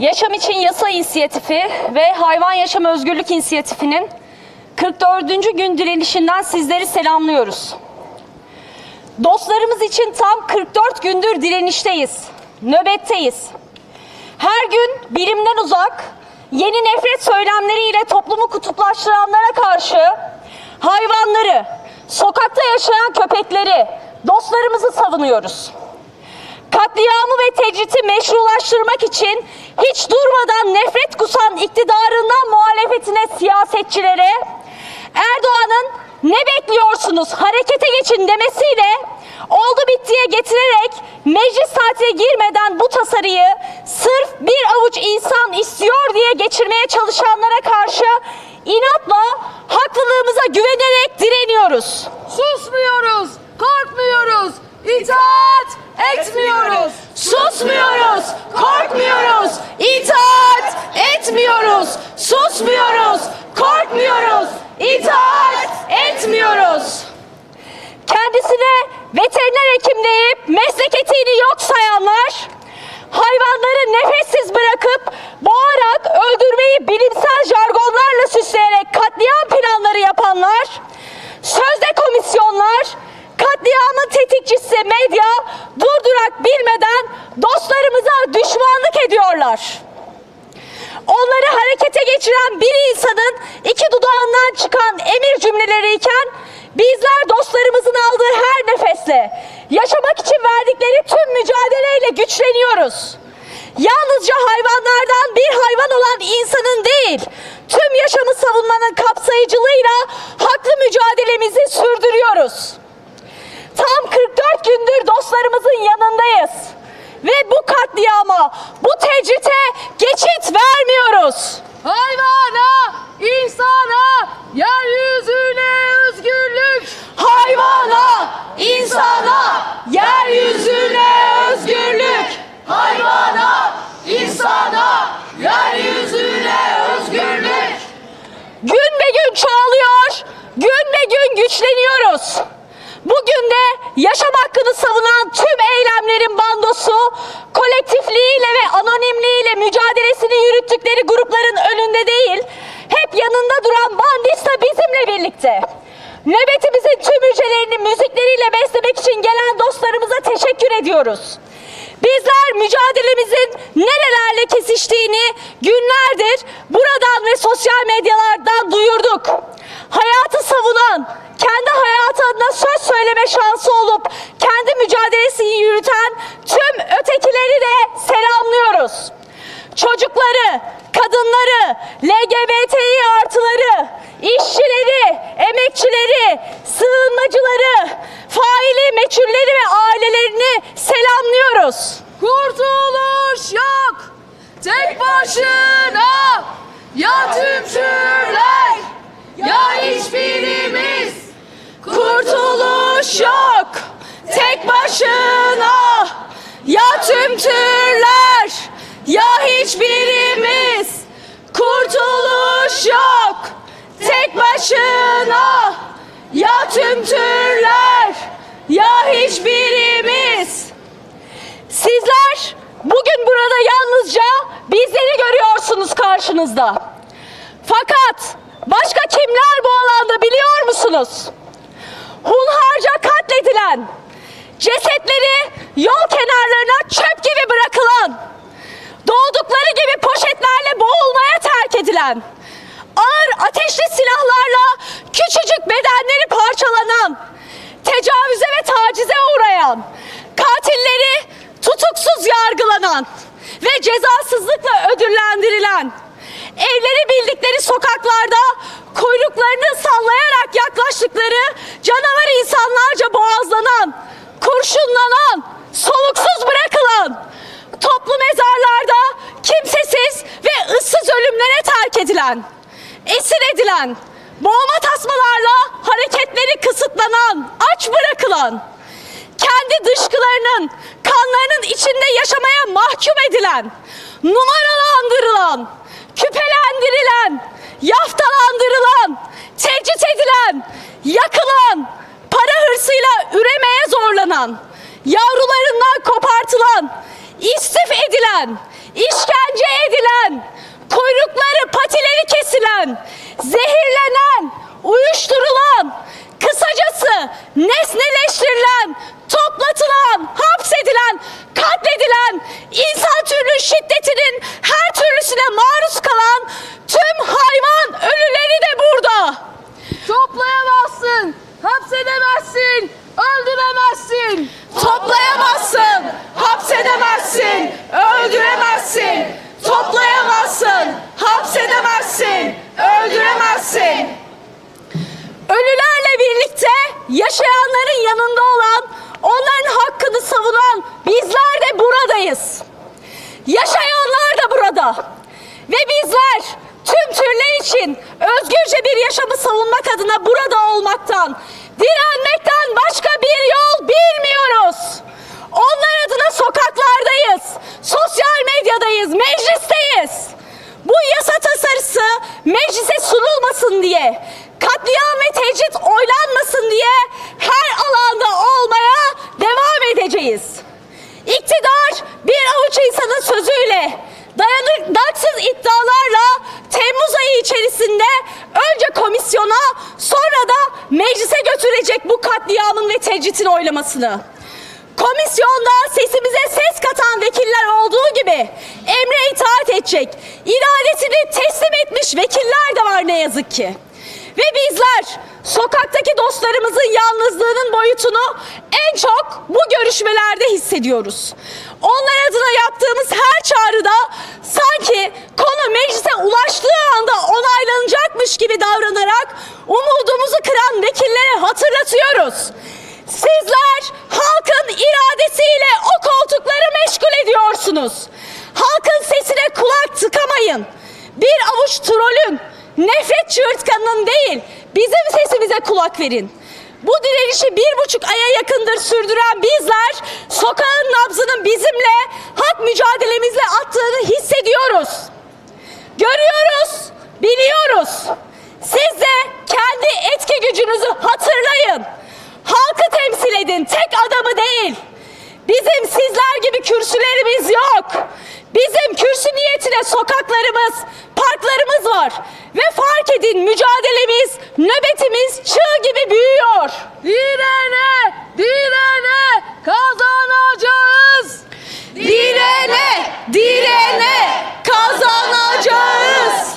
Yaşam için Yasa İnisiyatifi ve Hayvan Yaşam Özgürlük İnisiyatifi'nin 44. gün direnişinden sizleri selamlıyoruz. Dostlarımız için tam 44 gündür direnişteyiz, nöbetteyiz. Her gün bilimden uzak, yeni nefret söylemleriyle toplumu kutuplaştıranlara karşı hayvanları, sokakta yaşayan köpekleri, dostlarımızı savunuyoruz. Katliamı ve tecriti meşrulaştırmak için hiç durmadan nefret kusan iktidarından muhalefetine siyasetçilere Erdoğan'ın ne bekliyorsunuz harekete geçin demesiyle oldu bittiye getirerek meclis saatine girmeden bu tasarıyı sırf bir avuç insan istiyor diye geçirmeye çalışanlara karşı inatla haklılığımıza güvenerek direniyoruz. Susmuyoruz, korkmuyoruz, itaat etmiyoruz. Susmuyoruz, korkmuyoruz, itaat etmiyoruz. Susmuyoruz, korkmuyoruz, itaat etmiyoruz. Kendisine veteriner hekim deyip meslek etiğini yok sayanlar, hayvanları nefessiz bırakıp boğarak öldürmeyi bilimsel jargonlarla süsleyerek katliam planları yapanlar, sözde komisyonlar, katliamın tetikçisi medya durdurak bilmeden dostlarımıza düşmanlık ediyorlar. Onları harekete geçiren bir insanın iki dudağından çıkan emir cümleleriyken bizler dostlarımızın aldığı her nefesle yaşamak için verdikleri tüm mücadeleyle güçleniyoruz. Yalnızca hayvanlardan bir hayvan olan insanın değil, tüm yaşamı savunmanın kapsayıcılığıyla haklı mücadelemizi sürdürüyoruz. Tam 44 gündür dostlarımızın yanındayız. Ve bu katliama, bu tecrite geçit vermiyoruz. Hayvana, insana, yeryüzüne özgürlük. Hayvana, insana, yeryüzüne özgürlük. Hayvana, insana, yeryüzüne özgürlük. Gün be gün çoğalıyor, gün be gün güçleniyoruz. Bugün de yaşam hakkını savunan tüm eylemlerin bandosu kolektifliğiyle ve anonimliğiyle mücadelesini yürüttükleri grupların önünde değil, hep yanında duran bandista bizimle birlikte. Nöbetimizin tüm hücrelerini müzikleriyle beslemek için gelen dostlarımıza teşekkür ediyoruz. Bizler mücadelemizin nerelerle kesiştiğini günlerdir buradan ve sosyal medyalardan duyurduk. Hayatı savunan, kendi hayatı adına söz söyleme şansı olup kendi mücadelesini yürüten tüm ötekileri de selamlıyoruz. Çocukları, kadınları, LGBTİ artıları, işçileri, emekçileri, sığınmacıları, faili meçhulleri ve ailelerini selamlıyoruz. Kurtuluş yok. Tek başına ya tüm türler ya hiçbirimiz. Kurtuluş yok. Tek başına ya tüm türler ya hiçbirimiz. Kurtuluş yok. Tek başına ya tüm türler ya hiçbirimiz Sizler bugün burada yalnızca bizleri görüyorsunuz karşınızda. Fakat başka kimler bu alanda biliyor musunuz? Hunharca katledilen, cesetleri yol kenarlarına çöp gibi bırakılan, doğdukları gibi poşetlerle boğulmaya terk edilen, ağır ateşli silahlarla küçücük bedenleri parçalanan, tecavüze ve tacize uğrayan, katilleri tutuksuz yargılanan ve cezasızlıkla ödüllendirilen, evleri bildikleri sokaklarda kuyruklarını sallayarak yaklaştıkları canavar insanlarca boğazlanan, kurşunlanan, soluksuz bırakılan, toplu mezarlarda kimsesiz ve ıssız ölümlere terk edilen, esir edilen, boğma tasmalarla aç bırakılan, kendi dışkılarının, kanlarının içinde yaşamaya mahkum edilen, numaralandırılan, küpelendirilen, yaftalandırılan, tecrit edilen, yakılan, para hırsıyla üremeye zorlanan, yavrularından kopartılan, istif edilen, işkence edilen, kuyrukları patileri kesilen, zehirlenen, uyuşturulan, kısacası nesneleştirilen, toplatılan, hapsedilen, katledilen, insan türlü şiddetinin her türlüsüne maruz kalan tüm hayvan ölüleri de burada. Toplayamazsın, hapsedemezsin, öldüremezsin. Toplayamazsın, hapsedemezsin, öldüremezsin. Toplayamazsın, hapsedemezsin, öldüremezsin. Ölülerle birlikte yaşayanların yanında olan, onların hakkını savunan bizler de buradayız. Yaşayanlar da burada. Ve bizler tüm türler için özgürce bir yaşamı savunmak adına burada olmaktan, direnmekten başka bir yol bilmiyoruz. Onlar adına sokaklardayız, sosyal medyadayız, meclisteyiz. Bu yasa tasarısı meclise sunulmasın diye, katliam ve tecrit oylanmasın diye her alanda olmaya devam edeceğiz. İktidar bir avuç insanın sözüyle, dayanıksız iddialarla Temmuz ayı içerisinde önce komisyona sonra da meclise götürecek bu katliamın ve tecritin oylamasını. Komisyonda sesimize ses katan vekiller olduğu gibi emre itaat edecek, iradesini teslim etmiş vekiller de var ne yazık ki. Ve bizler sokaktaki dostlarımızın yalnızlığının boyutunu en çok bu görüşmelerde hissediyoruz. Onlar adına yaptığımız her çağrıda sanki konu meclise ulaştığı anda onaylanacakmış gibi davranarak umudumuzu kıran vekillere hatırlatıyoruz. Sizler halkın iradesiyle o koltukları meşgul ediyorsunuz. Halkın sesine kulak tıkamayın. Bir avuç trolün, nefret çığırtkanının değil, bizim sesimize kulak verin. Bu direnişi bir buçuk aya yakındır sürdüren bizler, sokağın nabzının bizimle, hak mücadelemizle attığını hissediyoruz. Görüyoruz, biliyoruz. Siz de kendi etki gücünüzü hatırlayın. Halkı temsil edin, tek adamı değil. Bizim sizler gibi kürsülerimiz yok. Bizim kürsü niyetine sokaklarımız, parklarımız var. Ve fark edin mücadelemiz, nöbetimiz çığ gibi büyüyor. Direne, direne kazanacağız. Direne, direne kazanacağız.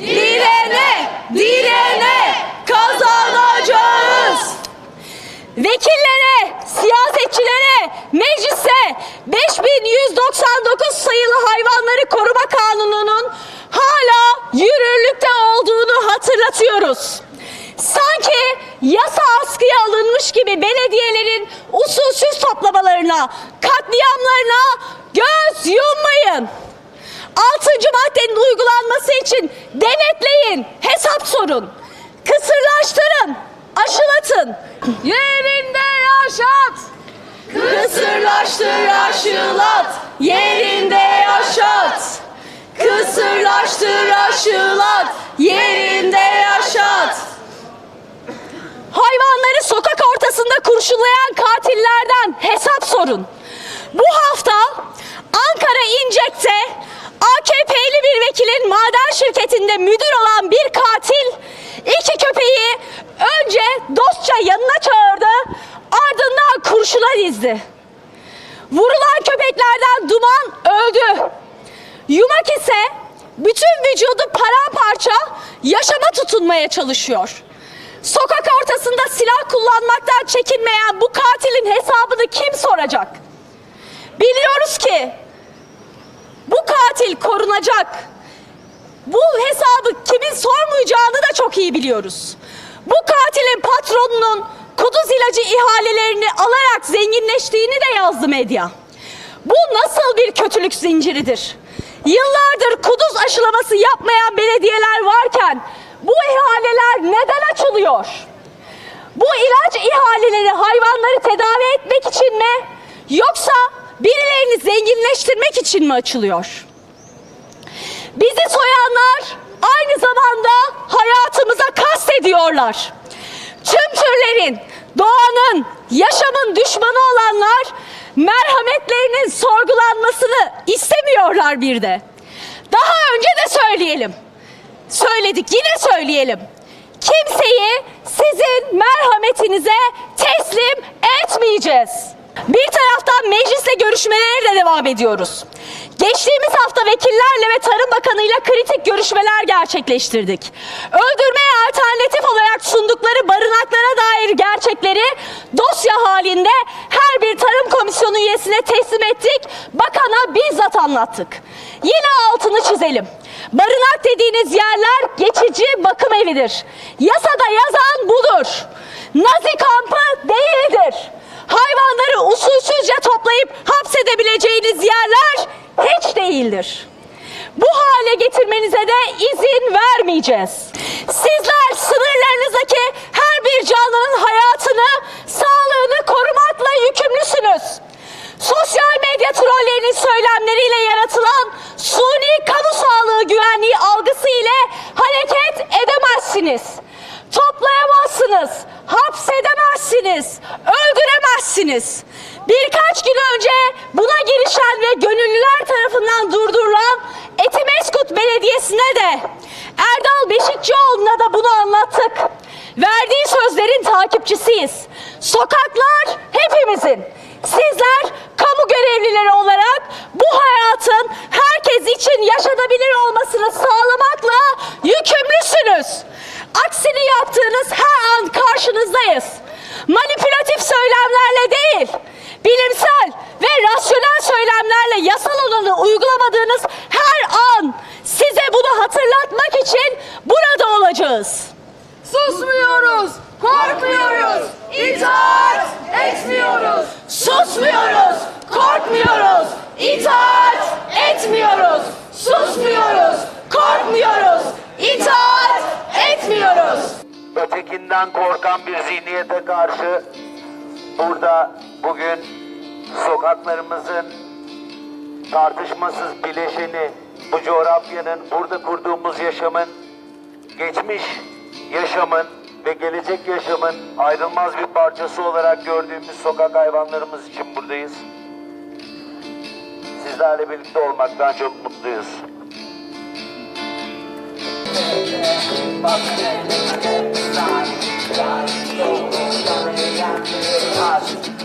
Direne, direne kazanacağız. Vekillere, siyasetçilere, meclise 5199 sayılı hayvanları koruma kanununun hala yürürlükte olduğunu hatırlatıyoruz. Sanki yasa askıya alınmış gibi belediyelerin usulsüz toplamalarına, katliamlarına göz yummayın. Altıncı maddenin uygulanması için denetleyin, hesap sorun. Kısırlaştırın, aşılatın. Yerinde yaşat. Kısırlaştır, aşılat, yerinde yaşat. Kısırlaştır, aşılat, yerinde yaşat. Hayvanları sokak ortasında kurşunlayan katillerden hesap sorun. Bu hafta Ankara İncek'te AKP'li bir vekilin maden şirketinde müdür olan bir katil iki köpeği önce dostça yanına çağırdı ardından kurşuna dizdi. Vurulan köpeklerden duman öldü. Yumak ise bütün vücudu paramparça yaşama tutunmaya çalışıyor. Sokak ortasında silah kullanmaktan çekinmeyen bu katilin hesabını kim soracak? Biliyoruz ki bu katil korunacak. Bu hesabı kimin sormayacağını da çok iyi biliyoruz. Bu katilin patronunun kuduz ilacı ihalelerini alarak zenginleştiğini de yazdı medya. Bu nasıl bir kötülük zinciridir? Yıllardır kuduz aşılaması yapmayan belediyeler varken bu ihaleler neden açılıyor? Bu ilaç ihaleleri hayvanları tedavi etmek için mi? Yoksa birilerini zenginleştirmek için mi açılıyor? Bizi soyanlar aynı zamanda hayatımıza kastediyorlar. Tüm türlerin, doğanın, yaşamın düşmanı olanlar merhametlerinin sorgulanmasını istemiyorlar bir de. Daha önce de söyleyelim. Söyledik, yine söyleyelim. Kimseyi sizin merhametinize teslim etmeyeceğiz. Bir taraftan meclisle görüşmelere de devam ediyoruz. Geçtiğimiz hafta vekillerle ve Tarım Bakanı ile kritik görüşmeler gerçekleştirdik. Öldürmeye alternatif olarak sundukları barınaklara dair gerçekleri dosya halinde her bir Tarım Komisyonu üyesine teslim ettik. Bakana bizzat anlattık. Yine altını çizelim. Barınak dediğiniz yerler geçici bakım evidir. Yasada yazan budur. Nazi kampı değildir. Hayvanları usulsüzce toplayıp hapsedebileceğiniz yerler hiç değildir. Bu hale getirmenize de izin vermeyeceğiz. Sizler sınırlarınızdaki her bir canlının hayatını, sağlığını korumakla yükümlüsünüz. Sosyal medya trollerinin söylemleriyle yaratılan suni kamu sağlığı güvenliği algısı ile hareket edemezsiniz. Toplayamazsınız, hapsedemezsiniz, öldüremezsiniz. Birkaç gün önce buna girişen ve gönüllüler tarafından durdurulan Etimeskut Belediyesi'ne de Erdal Beşikçioğlu'na da bunu anlattık. Verdiği sözlerin takipçisiyiz. Sokaklar hepimizin. Sizler kamu görevlileri olarak bu hayatın herkes için yaşanabilir olmasını sağlamakla yükümlüsünüz. Aksini yaptığınız her an karşınızdayız. Manipülatif söylemlerle değil, bilimsel ve rasyonel söylemlerle yasal olanı uygulamadığınız her an size bunu hatırlatmak için burada olacağız. Susmuyoruz, korkmuyoruz, itaat etmiyoruz. Susmuyoruz, korkmuyoruz, itaat etmiyoruz. Susmuyoruz, korkmuyoruz, itaat etmiyoruz. ötekinden korkan bir zihniyete karşı burada bugün sokaklarımızın tartışmasız bileşeni bu coğrafyanın burada kurduğumuz yaşamın geçmiş yaşamın ve gelecek yaşamın ayrılmaz bir parçası olarak gördüğümüz sokak hayvanlarımız için buradayız. Sizlerle birlikte olmaktan çok mutluyuz.